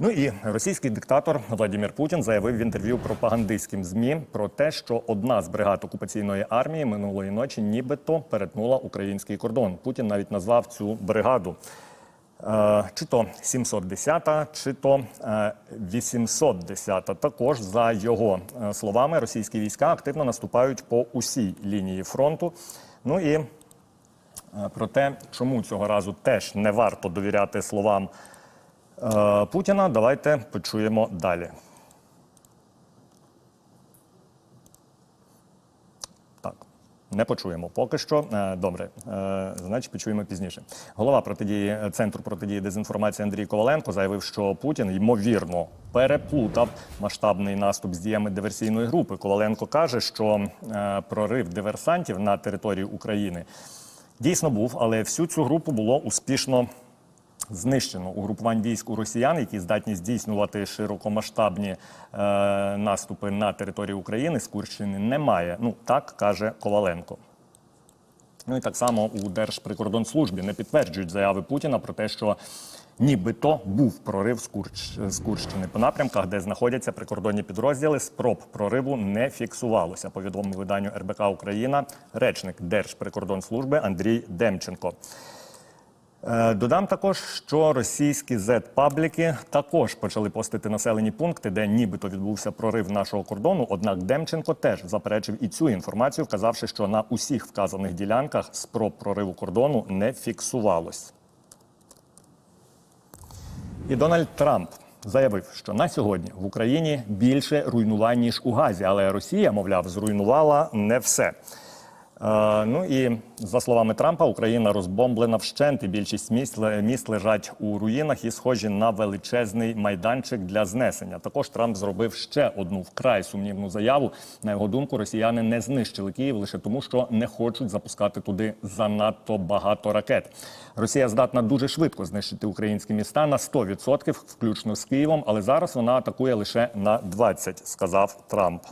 Ну і російський диктатор Владимир Путін заявив в інтерв'ю пропагандистським змі про те, що одна з бригад окупаційної армії минулої ночі нібито перетнула український кордон. Путін навіть назвав цю бригаду. Е, Чи то 710-та, чи то е, 810-та. Також за його е, словами, російські війська активно наступають по усій лінії фронту. Ну і е, про те, чому цього разу теж не варто довіряти словам е, Путіна, давайте почуємо далі. Так, не почуємо поки що. Е, Добре, Е, значить, почуємо пізніше. Голова протидії центру протидії дезінформації Андрій Коваленко заявив, що Путін ймовірно переплутав масштабний наступ з діями диверсійної групи. Коваленко каже, що е, прорив диверсантів на території України дійсно був, але всю цю групу було успішно знищено угрупувань військ у росіян, які здатні здійснювати широкомасштабні е, наступи на території України з Курщини немає. Ну так каже Коваленко. Ну і так само у Держприкордонслужбі не підтверджують заяви Путіна про те, що нібито був прорив з, Курч... з Курщини по напрямках, де знаходяться прикордонні підрозділи. Спроб прориву не фіксувалося. Повідомив виданню РБК Україна речник Держприкордонслужби Андрій Демченко. Е, Додам також, що російські Z-пабліки також почали постити населені пункти, де нібито відбувся прорив нашого кордону. Однак Демченко теж заперечив і цю інформацію, вказавши, що на усіх вказаних ділянках спроб прориву кордону не фіксувалось. І Дональд Трамп заявив, що на сьогодні в Україні більше руйнувань ніж у Газі, але Росія, мовляв, зруйнувала не все. Е, ну і за словами Трампа, Україна розбомблена вщент, і більшість міст, міст лежать у руїнах і схожі на величезний майданчик для знесення. Також Трамп зробив ще одну вкрай сумнівну заяву. На його думку, росіяни не знищили Київ лише тому, що не хочуть запускати туди занадто багато ракет. Росія здатна дуже швидко знищити українські міста на 100%, включно з Києвом, але зараз вона атакує лише на 20%, сказав Трамп.